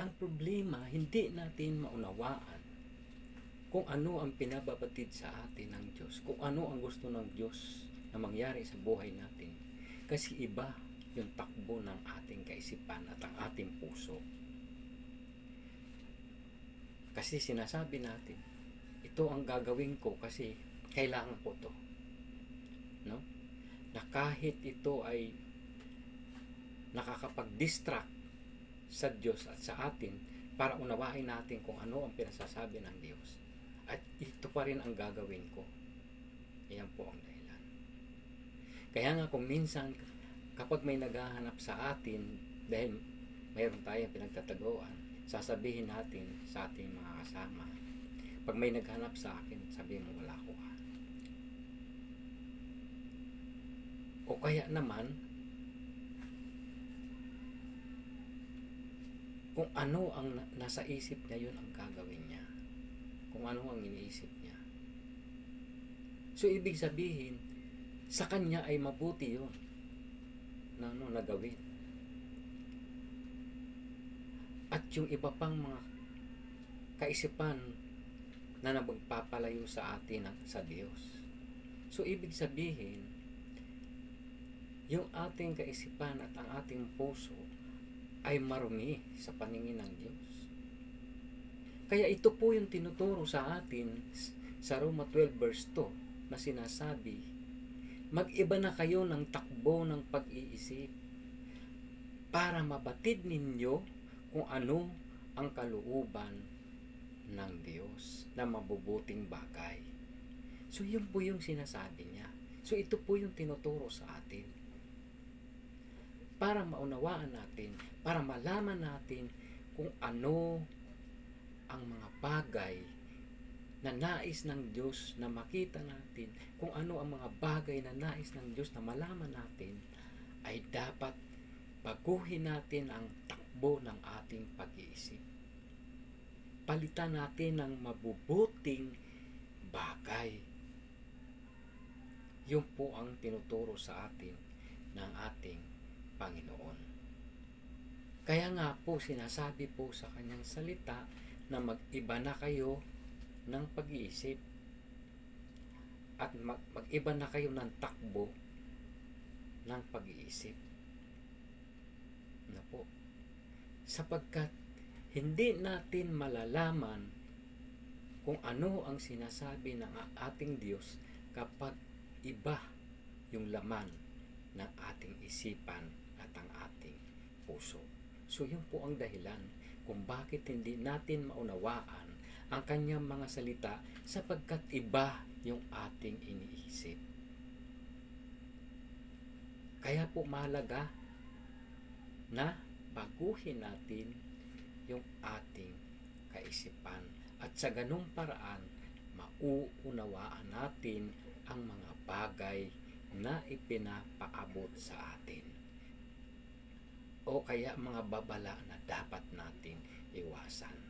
Ang problema, hindi natin maunawaan kung ano ang pinababatid sa atin ng Diyos, kung ano ang gusto ng Diyos na mangyari sa buhay natin. Kasi iba yung takbo ng ating kaisipan at ang ating puso. Kasi sinasabi natin, ito ang gagawin ko kasi kailangan ko to. No? Na kahit ito ay nakakapag-distract sa Diyos at sa atin para unawain natin kung ano ang pinasasabi ng Diyos. At ito pa rin ang gagawin ko. Iyan po ang dahilan. Kaya nga kung minsan kapag may naghahanap sa atin dahil mayroon tayong pinagtataguan, sasabihin natin sa ating mga kasama, pag may naghanap sa akin, sabihin mo wala ko ah. O kaya naman, kung ano ang na- nasa isip niya, yun ang gagawin niya. Kung ano ang iniisip niya. So, ibig sabihin, sa kanya ay mabuti yun na ano na gawin. At yung iba pang mga kaisipan na nagpapalayo sa atin ng- sa Diyos. So, ibig sabihin, yung ating kaisipan at ang ating puso ay marumi sa paningin ng Diyos. Kaya ito po yung tinuturo sa atin sa Roma 12 verse 2 na sinasabi, mag-iba na kayo ng takbo ng pag-iisip para mabatid ninyo kung ano ang kalooban ng Diyos na mabubuting bagay. So yun po yung sinasabi niya. So ito po yung tinuturo sa atin para maunawaan natin, para malaman natin kung ano ang mga bagay na nais ng Diyos na makita natin, kung ano ang mga bagay na nais ng Diyos na malaman natin, ay dapat baguhin natin ang takbo ng ating pag-iisip. Palitan natin ng mabubuting bagay. Yun po ang tinuturo sa atin ng ating Panginoon. Kaya nga po sinasabi po sa kanyang salita na mag-iba na kayo ng pag-iisip at mag- mag-iba na kayo ng takbo ng pag-iisip. Na po. Sapagkat hindi natin malalaman kung ano ang sinasabi ng ating Diyos kapag iba yung laman ng ating isipan at ang ating puso. So yun po ang dahilan kung bakit hindi natin maunawaan ang kanyang mga salita sapagkat iba yung ating iniisip. Kaya po mahalaga na baguhin natin yung ating kaisipan at sa ganung paraan mauunawaan natin ang mga bagay na ipinapaabot sa atin o kaya mga babala na dapat nating iwasan.